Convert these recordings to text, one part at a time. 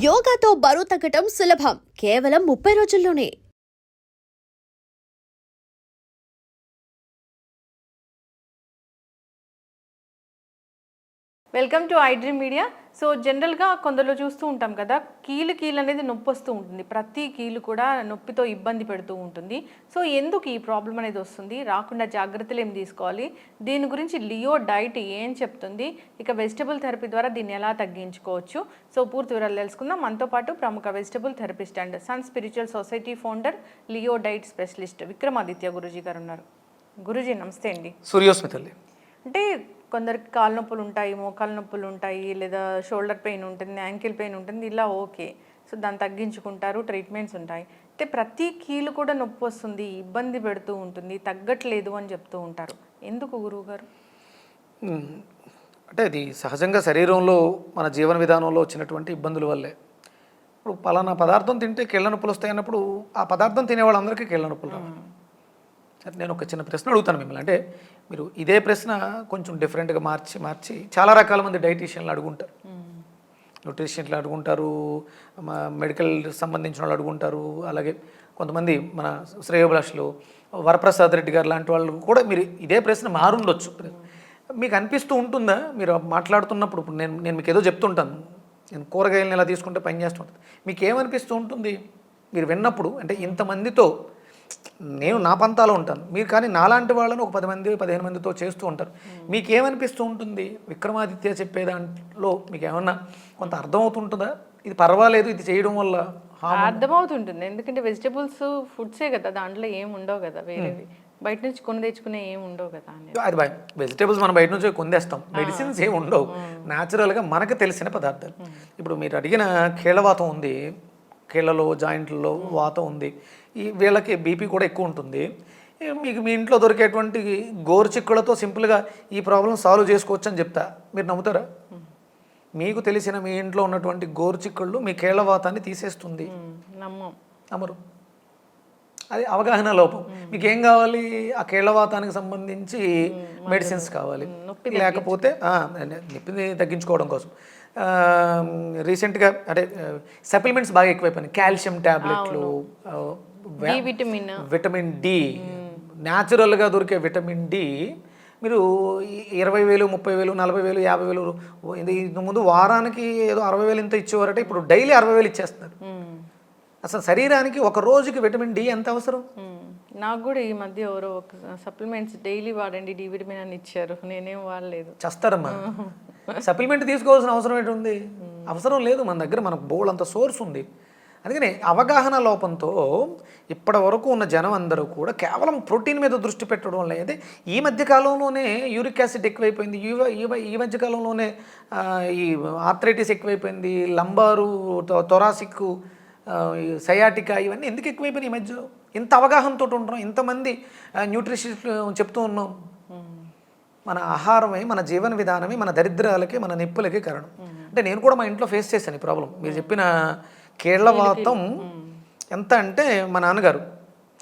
యోగాతో బరువు తగ్గటం సులభం. కేవలం ముప్పై రోజుల్లోనే. Welcome to iDream Media so జనరల్గా కొందరిలో చూస్తూ ఉంటాం కదా కీలు కీలు అనేది నొప్పి వస్తూ ఉంటుంది. ప్రతి కీలు కూడా నొప్పితో ఇబ్బంది పెడుతూ ఉంటుంది. సో ఎందుకు ఈ ప్రాబ్లం అనేది వస్తుంది? రాకుండా జాగ్రత్తలు ఏం తీసుకోవాలి? దీని గురించి లియో డైట్ ఏం చెప్తుంది? ఇక వెజిటబుల్ థెరపీ ద్వారా దీన్ని ఎలా తగ్గించుకోవచ్చు? సో పూర్తి వివరాలు తెలుసుకుందాం. మనతో పాటు ప్రముఖ vegetable therapist and sun spiritual society founder Leo diet specialist Vikramaditya Guruji garu ఉన్నారు. గురూజీ నమస్తే అండి. సూర్యోస్మి తల్లి అంటే కొందరికి కాళ్ళ నొప్పులు ఉంటాయి మోకాళ్ళ నొప్పులు ఉంటాయి లేదా షోల్డర్ పెయిన్ ఉంటుంది యాంకిల్ పెయిన్ ఉంటుంది ఇలా ఓకే. సో దాన్ని తగ్గించుకుంటారు ట్రీట్మెంట్స్ ఉంటాయి. అంటే ప్రతి కీలు కూడా నొప్పి వస్తుంది ఇబ్బంది పెడుతూ ఉంటుంది తగ్గట్లేదు అని చెప్తూ ఉంటారు. ఎందుకు గురువు గారు ఉమ్, అంటే అది సహజంగా శరీరంలో మన జీవన విధానంలో వచ్చినటువంటి ఇబ్బందుల వల్లే. ఇప్పుడు పలానా పదార్థం తింటే కీళ్ళ నొప్పులు వస్తాయి అన్నప్పుడు ఆ పదార్థం తినే వాళ్ళందరికీ కీళ్ళ నొప్పులు రావాలి. సరే నేను ఒక చిన్న ప్రశ్న అడుగుతాను మిమ్మల్ని. అంటే మీరు ఇదే ప్రశ్న కొంచెం డిఫరెంట్గా మార్చి మార్చి చాలా రకాల మంది డైటీషియన్లు అడుగుంటారు. న్యూట్రిషన్లు అడుగుంటారు మా మెడికల్ సంబంధించిన వాళ్ళు అడుగుంటారు అలాగే కొంతమంది మన శ్రేయోభిలాషులు వరప్రసాద్ రెడ్డి గారు లాంటి వాళ్ళు కూడా మీరు ఇదే ప్రశ్న మారుండొచ్చు. మీకు అనిపిస్తూ ఉంటుందా? మీరు మాట్లాడుతున్నప్పుడు ఇప్పుడు నేను నేను మీకు ఏదో చెప్తుంటాను. నేను కూరగాయలను ఇలా తీసుకుంటే పని చేస్తుంటుంది. మీకు ఏమనిపిస్తూ ఉంటుంది? మీరు విన్నప్పుడు అంటే ఇంతమందితో నేను నా పంతాలో ఉంటాను. మీరు కానీ నాలాంటి వాళ్ళని ఒక పది మంది పదిహేను మందితో చేస్తూ ఉంటారు. మీకు ఏమనిపిస్తూ ఉంటుంది? విక్రమాదిత్య చెప్పే దాంట్లో మీకు ఏమన్నా కొంత అర్థమవుతుంటుందా? ఇది పర్వాలేదు ఇది చేయడం వల్ల అర్థమవుతుంటుంది. ఎందుకంటే వెజిటబుల్స్ ఫుడ్సే కదా దాంట్లో ఏం ఉండవు కదా వేరేవి. బయట నుంచి కొని తెచ్చుకునే ఏం ఉండవు కదా అది వెజిటేబుల్స్ మనం బయట నుంచి కొందేస్తాం. మెడిసిన్స్ ఏమి ఉండవు. న్యాచురల్గా మనకు తెలిసిన పదార్థాలు. ఇప్పుడు మీరు అడిగిన కీళ్ళవాతం ఉంది. కీళ్ళలో జాయింట్లలో వాతం ఉంది. ఈ వీళ్ళకి బీపీ కూడా ఎక్కువ ఉంటుంది. మీకు మీ ఇంట్లో దొరికేటువంటి గోరుచిక్కులతో సింపుల్గా ఈ ప్రాబ్లం సాల్వ్ చేసుకోవచ్చు అని చెప్తా. మీరు నమ్ముతారా? మీకు తెలిసిన మీ ఇంట్లో ఉన్నటువంటి గోరుచిక్కుళ్ళు మీ కీళ్ళవాతాన్ని తీసేస్తుంది. నమ్మరు. అది అవగాహన లోపం. మీకు ఏం కావాలి? ఆ కీళ్ళవాతానికి సంబంధించి మెడిసిన్స్ కావాలి. లేకపోతే నొప్పిని తగ్గించుకోవడం కోసం. రీసెంట్గా అంటే సప్లిమెంట్స్ బాగా ఎక్కువైపోయినాయి. కాల్షియం ట్యాబ్లెట్లు విటమిన్ విటమిన్ డి న్యాచురల్గా దొరికే విటమిన్ డి మీరు ఇరవై వేలు ముప్పై వేలు నలభై వేలు యాభై వేలు ఇది ఇంతకు ముందు వారానికి ఏదో అరవై వేలు ఇంత ఇచ్చేవారట ఇప్పుడు డైలీ అరవై వేలు ఇచ్చేస్తున్నారు. అసలు శరీరానికి ఒక రోజుకి విటమిన్ డి ఎంత అవసరం. నాకు కూడా ఈ మధ్య ఎవరో ఒక సప్లిమెంట్స్ డైలీ వాడండి డి విటమిన్ అని ఇచ్చారు. నేనేం వాడలేదు. చేస్తారమ్మా. సప్లిమెంట్ తీసుకోవాల్సిన అవసరం ఏంటి ఉంది? అవసరం లేదు మన దగ్గర మనకు బోల్ అంత సోర్స్ ఉంది. అందుకని అవగాహన లోపంతో ఇప్పటి వరకు ఉన్న జనం అందరూ కూడా కేవలం ప్రోటీన్ మీద దృష్టి పెట్టడం వల్ల అయితే ఈ మధ్య కాలంలోనే యూరిక్ యాసిడ్ ఎక్కువైపోయింది ఈ మధ్య కాలంలోనే ఈ ఆర్థరైటిస్ ఎక్కువైపోయింది లంబారు తొరాసిక్ సయాటికా ఇవన్నీ ఎందుకు ఎక్కువైపోయినాయి ఈ మధ్యలో? ఇంత అవగాహనతో ఉంటున్నాం ఇంతమంది న్యూట్రిషనిస్ట్ చెప్తూ ఉన్నాం. మన ఆహారమే మన జీవన విధానమే మన దరిద్రాలకి మన నిప్పులకి కారణం. అంటే నేను కూడా మా ఇంట్లో ఫేస్ చేశాను ఈ ప్రాబ్లం. మీరు చెప్పిన కేళ్ళవాతం ఎంత అంటే మా నాన్నగారు.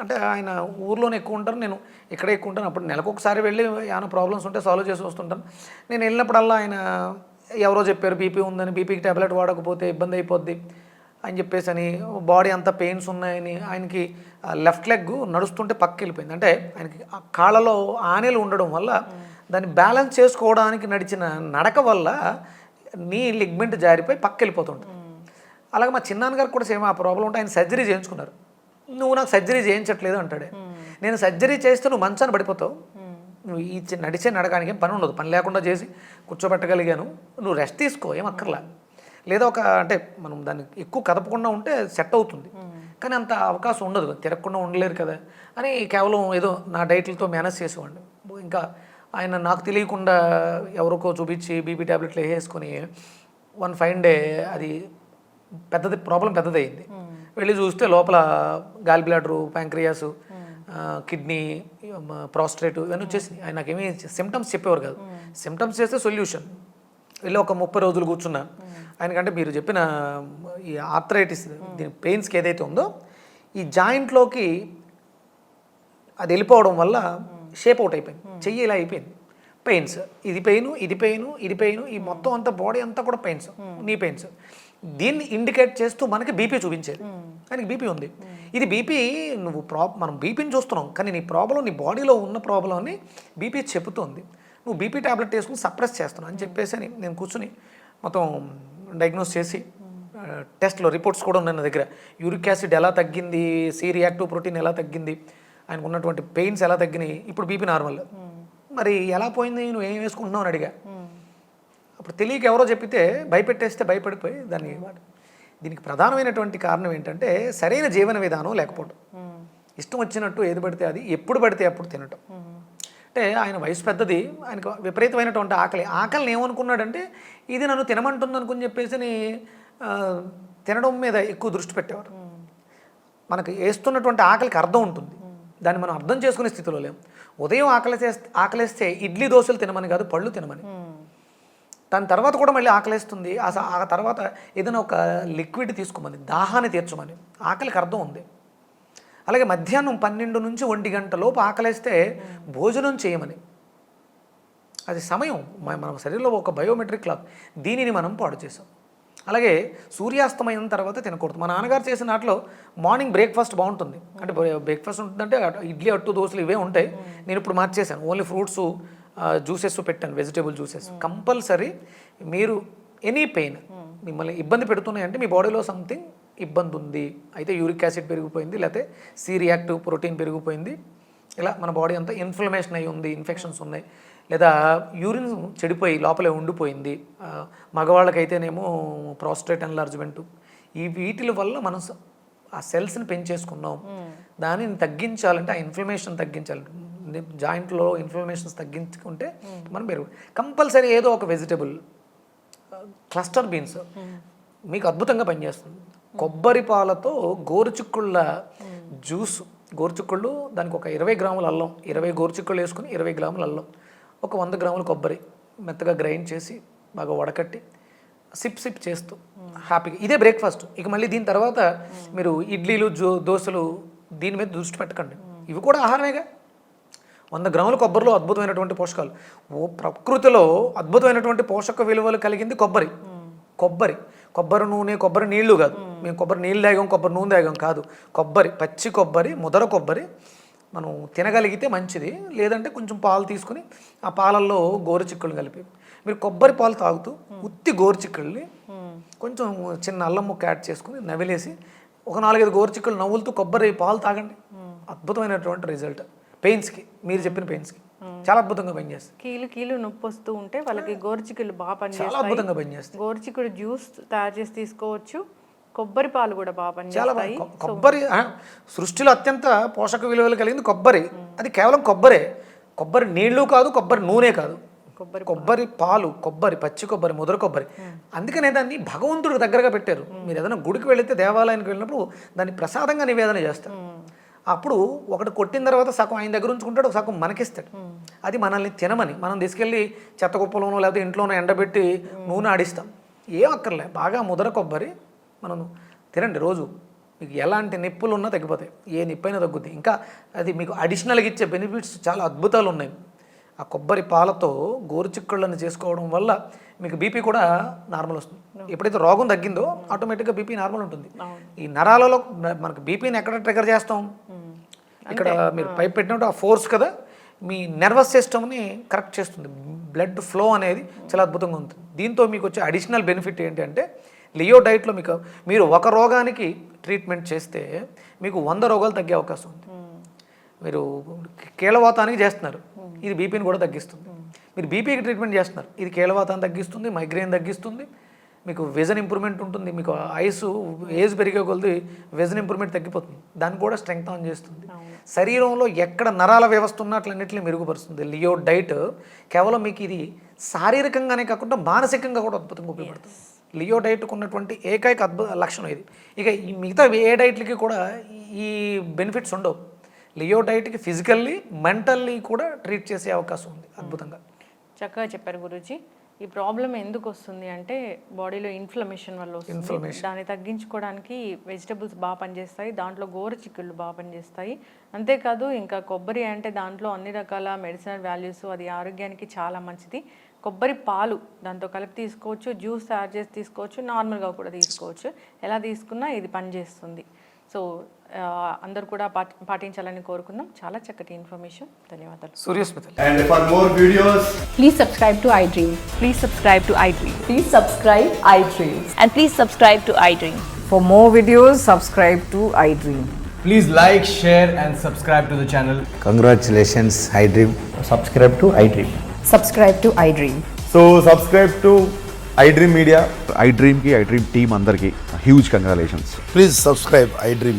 అంటే ఆయన ఊర్లోనే ఎక్కువ ఉంటారు నేను ఇక్కడే ఎక్కువ ఉంటాను. అప్పుడు నెలకు ఒకసారి వెళ్ళి ఏమైనా ప్రాబ్లమ్స్ ఉంటే సాల్వ్ చేసి వస్తుంటాను. నేను వెళ్ళినప్పుడల్లా ఆయన ఎవరో చెప్పారు బీపీ ఉందని బీపీకి టాబ్లెట్ వాడకపోతే ఇబ్బంది అయిపోద్ది అని చెప్పేసి అని బాడీ అంతా పెయిన్స్ ఉన్నాయని ఆయనకి లెఫ్ట్ లెగ్ నడుస్తుంటే పక్కకి వెళ్ళిపోయింది. అంటే ఆయనకి కాళ్ళలో ఆనెలు ఉండడం వల్ల దాన్ని బ్యాలెన్స్ చేసుకోవడానికి నడిచిన నడక వల్ల నీ లిగ్మెంట్ జారిపోయి పక్క వెళ్ళిపోతుంటుంది. అలాగే మా చిన్నాన్నగారికి కూడా సేమ్ ఆ ప్రాబ్లం ఉంటే ఆయన సర్జరీ చేయించుకున్నారు. నువ్వు నాకు సర్జరీ చేయించట్లేదు అంటాడే. నేను సర్జరీ చేస్తే నువ్వు మంచాన్ని పడిపోతావు. నువ్వు ఈ నడిచే నడకానికి ఏం పని ఉండదు. పని లేకుండా చేసి కూర్చోబెట్టగలిగాను. నువ్వు రెస్ట్ తీసుకో ఏం అక్కర్లా. లేదా ఒక అంటే మనం దాన్ని ఎక్కువ కదపకుండా ఉంటే సెట్ అవుతుంది. కానీ అంత అవకాశం ఉండదు. తిరగకుండా ఉండలేరు కదా అని కేవలం ఏదో నా డైట్లతో మేనేజ్ చేసేవాడిని. ఇంకా ఆయన నాకు తెలియకుండా ఎవరికో చూపించి బీపీ ట్యాబ్లెట్లు వేసుకొని వన్ ఫైన్ డే అది పెద్దది ప్రాబ్లం పెద్దదయింది వెళ్ళి చూస్తే లోపల gall bladder pancreas kidney prostate ఇవన్నీ వచ్చేసినాయి. ఆయన నాకేమీ సిమ్టమ్స్ చెప్పేవారు కాదు. సిమ్టమ్స్ చేస్తే సొల్యూషన్. వెళ్ళి ఒక ముప్పై రోజులు కూర్చున్నా. ఆయనకంటే మీరు చెప్పిన ఈ ఆర్థరైటిస్ దీని పెయిన్స్కి ఏదైతే ఉందో ఈ జాయింట్లోకి అది వెళ్ళిపోవడం వల్ల షేప్ అవుట్ అయిపోయింది. చెయ్యి ఇలా అయిపోయింది. పెయిన్స్. ఇది పెయిన్ ఇది పెయిన్ ఇది పెయిన్ ఈ మొత్తం అంతా బాడీ అంతా కూడా పెయిన్స్. నీ పెయిన్స్. దీన్ని ఇండికేట్ చేస్తూ మనకి బీపీ చూపించేది. ఆయనకి బీపీ ఉంది. ఇది బీపీ నువ్వు ప్రా మనం బీపీని చూస్తున్నాం కానీ నీ ప్రాబ్లం నీ బాడీలో ఉన్న ప్రాబ్లంని బీపీ చెబుతోంది. నువ్వు బీపీ టాబ్లెట్ వేసుకుని సప్రెస్ చేస్తున్నావు అని చెప్పేసి అని నేను కూర్చుని మొత్తం డయాగ్నోస్ చేసి టెస్ట్లో రిపోర్ట్స్ కూడా ఉన్నాయి నా దగ్గర. యూరిక్ యాసిడ్ ఎలా తగ్గింది? సి రియాక్టివ్ ప్రోటీన్ ఎలా తగ్గింది? ఆయనకు ఉన్నటువంటి పెయిన్స్ ఎలా తగ్గినాయి? ఇప్పుడు బీపీ నార్మల్ మరి ఎలా పోయింది? నువ్వు ఏం వేసుకుంటున్నావు అని అడిగా. అప్పుడు తెలియక ఎవరో చెప్పితే భయపెట్టేస్తే భయపడిపోయి దాన్ని వాడు. దీనికి ప్రధానమైనటువంటి కారణం ఏంటంటే సరైన జీవన విధానం లేకపోవడం ఇష్టం వచ్చినట్టు ఏది పడితే అది ఎప్పుడు పడితే అప్పుడు తినటం. అంటే ఆయన వయసు పెద్దది ఆయనకు విపరీతమైనటువంటి ఆకలి. ఆకలిని ఏమనుకున్నాడంటే ఇది నన్ను తినమంటుంది అనుకుని చెప్పేసి తినడం మీద ఎక్కువ దృష్టి పెట్టేవారు. మనకు వేస్తున్నటువంటి ఆకలికి అర్థం ఉంటుంది. దాన్ని మనం అర్థం చేసుకునే స్థితిలో లేం. ఉదయం ఆకలి చేస్తే ఆకలిస్తే ఇడ్లీ దోశలు తినమని కాదు పళ్ళు తినమని. దాని తర్వాత కూడా మళ్ళీ ఆకలిస్తుంది. ఆ ఆ తర్వాత ఏదైనా ఒక లిక్విడ్ తీసుకోమని దాహాన్ని తీర్చమని. ఆకలికి అర్థం ఉంది. అలాగే మధ్యాహ్నం పన్నెండు నుంచి ఒంటి గంట లోపు ఆకలిస్తే భోజనం చేయమని. అది సమయం. మన శరీరంలో ఒక బయోమెట్రిక్ క్లాక్. దీనిని మనం పాడు చేసాం అలాగే సూర్యాస్తమైన తర్వాత తినకూడదు. మా నాన్నగారు చేసిన నాట్లో మార్నింగ్ బ్రేక్ఫాస్ట్ బాగుంటుంది. అంటే బ్రేక్ఫాస్ట్ ఉంటుందంటే ఇడ్లీ అట్టు దోశలు ఇవే ఉంటాయి. నేను ఇప్పుడు మార్చేసాను ఓన్లీ ఫ్రూట్స్ జ్యూసెస్ పెట్టాను వెజిటేబుల్ జ్యూసెస్ కంపల్సరీ మీరు ఎనీ పెయిన్ మిమ్మల్ని ఇబ్బంది పెడుతున్నాయంటే మీ బాడీలో సంథింగ్ ఇబ్బంది ఉంది అయితే యూరిక్ యాసిడ్ పెరిగిపోయింది లేకపోతే సి రియాక్టివ్ ప్రోటీన్ పెరిగిపోయింది. ఇలా మన బాడీ అంతా ఇన్ఫ్లమేషన్ అయి ఉంది ఇన్ఫెక్షన్స్ ఉన్నాయి. లేదా యూరిన్ చెడిపోయి లోపలే ఉండిపోయింది. మగవాళ్ళకైతేనేమో ప్రాస్టేట్ ఎన్లార్జ్మెంట్ ఈ వీటిల వల్ల మనం ఆ సెల్స్ని పెంచేసుకున్నాం. దానిని తగ్గించాలంటే ఆ ఇన్ఫ్లమేషన్ తగ్గించాలి. జాయింట్లో ఇన్ఫ్లమేషన్స్ తగ్గించుకుంటే మనం పెరుగు. కంపల్సరీ ఏదో ఒక వెజిటబుల్ క్లస్టర్ బీన్స్ మీకు అద్భుతంగా పనిచేస్తుంది. కొబ్బరి పాలతో గోరుచిక్కుళ్ళ జ్యూస్. గోరుచిక్కుళ్ళు దానికి ఒక ఇరవై గ్రాముల అల్లం ఇరవై గోరుచిక్కుళ్ళు వేసుకుని ఇరవై గ్రాముల అల్లం ఒక వంద గ్రాముల కొబ్బరి మెత్తగా గ్రైండ్ చేసి బాగా వడకట్టి సిప్ సిప్ చేస్తూ హ్యాపీగా. ఇదే బ్రేక్ఫాస్ట్. ఇక మళ్ళీ దీని తర్వాత మీరు ఇడ్లీలు జో దోశలు దీని మీద దృష్టి పెట్టకండి. ఇవి కూడా ఆహారమేగా. వంద గ్రాముల కొబ్బరిలో అద్భుతమైనటువంటి పోషకాలు. ఓ ప్రకృతిలో అద్భుతమైనటువంటి పోషక విలువలు కలిగింది కొబ్బరి. కొబ్బరి. కొబ్బరి నూనె కొబ్బరి నీళ్ళు కాదు. మేము కొబ్బరి నీళ్ళు తాగాం కొబ్బరి నూనె తాగాం కాదు. కొబ్బరి పచ్చి కొబ్బరి ముదర కొబ్బరి మనం తినగలిగితే మంచిది. లేదంటే కొంచెం పాలు తీసుకుని ఆ పాలల్లో గోరుచిక్కులు కలిపి మీరు కొబ్బరి పాలు తాగుతూ ఉత్తి గోరుచిక్కుల్ని కొంచెం చిన్న అల్లం ముక్క యాడ్ చేసుకుని నవిలేసి ఒక నాలుగైదు గోరుచిక్కులు నవ్వులుతూ కొబ్బరి పాలు తాగండి. అద్భుతమైనటువంటి రిజల్ట్. పెయిన్స్కి మీరు చెప్పిన పెయిన్స్కి. చాలా అద్భుతంగా పనిచేస్తుంది. కీలు కీలు నొప్పి వస్తూ ఉంటే వాళ్ళకి గోరుచిక్కులు బాగా చాలా పనిచేస్తాయి. అద్భుతంగా పనిచేస్తుంది. గోరుచిక్కుడు జ్యూస్ తయారు చేసి తీసుకోవచ్చు. కొబ్బరి పాలు కూడా బాగా చాలా పనిచేస్తాయి. కొబ్బరి సృష్టిలో అత్యంత పోషక విలువలు కలిగింది కొబ్బరి. అది కేవలం కొబ్బరే. కొబ్బరి నీళ్ళు కాదు కొబ్బరి నూనె కాదు. కొబ్బరి కొబ్బరి పాలు కొబ్బరి పచ్చి కొబ్బరి ముదర కొబ్బరి. అందుకనే దాన్ని భగవంతుడికి దగ్గరగా పెట్టారు. మీరు ఏదైనా గుడికి వెళితే దేవాలయానికి వెళ్ళినప్పుడు దాన్ని ప్రసాదంగా నివేదన చేస్తారు. అప్పుడు ఒకటి కొట్టిన తర్వాత సగం ఆయన దగ్గర ఉంచుకుంటాడు సగం మనకిస్తాడు. అది మనల్ని తినమని. మనం తీసుకెళ్ళి చెత్త కుప్పలోనో లేకపోతే ఇంట్లోనో ఎండబెట్టి నూనె ఆడిస్తాం. ఏం అక్కర్లే బాగా ముదర కొబ్బరి మనం తినండి రోజు. మీకు ఎలాంటి నొప్పులు ఉన్నా తగ్గిపోతాయి. ఏ నొప్పైనా తగ్గుద్ది. ఇంకా అది మీకు అడిషనల్గా ఇచ్చే బెనిఫిట్స్ చాలా అద్భుతాలు ఉన్నాయి. ఆ కొబ్బరి పాలతో గోరుచిక్కుళ్ళని చేసుకోవడం వల్ల మీకు బీపీ కూడా నార్మల్ వస్తుంది. ఎప్పుడైతే రోగం తగ్గిందో ఆటోమేటిక్గా బీపీ నార్మల్ ఉంటుంది. ఈ నరాలలో మనకు బీపీని ఎక్కడ ట్రిగర్ చేస్తాం? ఇక్కడ మీరు పైప్ పెట్టినట్టు ఆ ఫోర్స్ కదా మీ నర్వస్ సిస్టమ్ని కరెక్ట్ చేస్తుంది. బ్లడ్ ఫ్లో అనేది చాలా అద్భుతంగా ఉంటుంది దీంతో మీకు వచ్చే అడిషనల్ బెనిఫిట్ ఏంటంటే లియో డైట్లో మీకు మీరు ఒక రోగానికి ట్రీట్మెంట్ చేస్తే మీకు వంద రోగాలు తగ్గే అవకాశం ఉంది. మీరు కీలవాతానికి చేస్తున్నారు. ఇది బీపీని కూడా తగ్గిస్తుంది. మీరు బీపీకి ట్రీట్మెంట్ చేస్తున్నారు. ఇది కీలవాతాన్ని తగ్గిస్తుంది మైగ్రేన్ తగ్గిస్తుంది. మీకు విజన్ ఇంప్రూవ్మెంట్ ఉంటుంది మీకు ఐస్ ఏజ్ పెరిగే కొలది విజన్ ఇంప్రూవ్మెంట్ తగ్గిపోతుంది. దాన్ని కూడా స్ట్రెంగ్త్ ఆన్ చేస్తుంది. శరీరంలో ఎక్కడ నరాల వ్యవస్థ ఉన్నట్లన్నింటినీ మెరుగుపరుస్తుంది. లియో డైట్ కేవలం మీకు ఇది శారీరకంగానే కాకుండా మానసికంగా కూడా అద్భుతంగా ఉపయోగపడుతుంది. లియో డైట్కు ఉన్నటువంటి ఏకైక అద్భుత లక్షణం ఇది. ఇక ఈ మిగతా ఏ డైట్లకి కూడా ఈ బెనిఫిట్స్ ఉండవు. లియో డైట్కి ఫిజికల్లీ మెంటల్లీ కూడా ట్రీట్ చేసే అవకాశం ఉంది అద్భుతంగా. చక్కగా చెప్పారు గురుజీ. ఈ ప్రాబ్లం ఎందుకు వస్తుంది అంటే బాడీలో ఇన్ఫ్లమేషన్ వల్ల వస్తుంది. దాన్ని తగ్గించుకోవడానికి వెజిటబుల్స్ బాగా పనిచేస్తాయి దాంట్లో గోరు చిక్కుళ్ళు బాగా పనిచేస్తాయి. అంతేకాదు ఇంకా కొబ్బరి అంటే దాంట్లో అన్ని రకాల మెడిసినల్ వాల్యూస్ అది ఆరోగ్యానికి చాలా మంచిది. కొబ్బరి పాలు దాంతో కలిపి తీసుకోవచ్చు జ్యూస్ తయారు చేసి తీసుకోవచ్చు నార్మల్గా కూడా తీసుకోవచ్చు. ఎలా తీసుకున్నా ఇది పనిచేస్తుంది. సో అందరూ కూడా పాటి పాటించాలని కోరుకుందాం చాలా చక్కటి ఇన్ఫర్మేషన్ ధన్యవాదాలు Suryasmita And for more videos, Please subscribe to iDream. Please subscribe to iDream. Please subscribe iDream. And please subscribe to iDream. For more videos, subscribe to iDream. Please like, share, and subscribe to the channel. Congratulations, iDream. Subscribe to iDream. Subscribe to iDream. so subscribe to iDream Media. ఐ డ్రీమ్కి I dream team అందరికీ huge congratulations Please subscribe iDream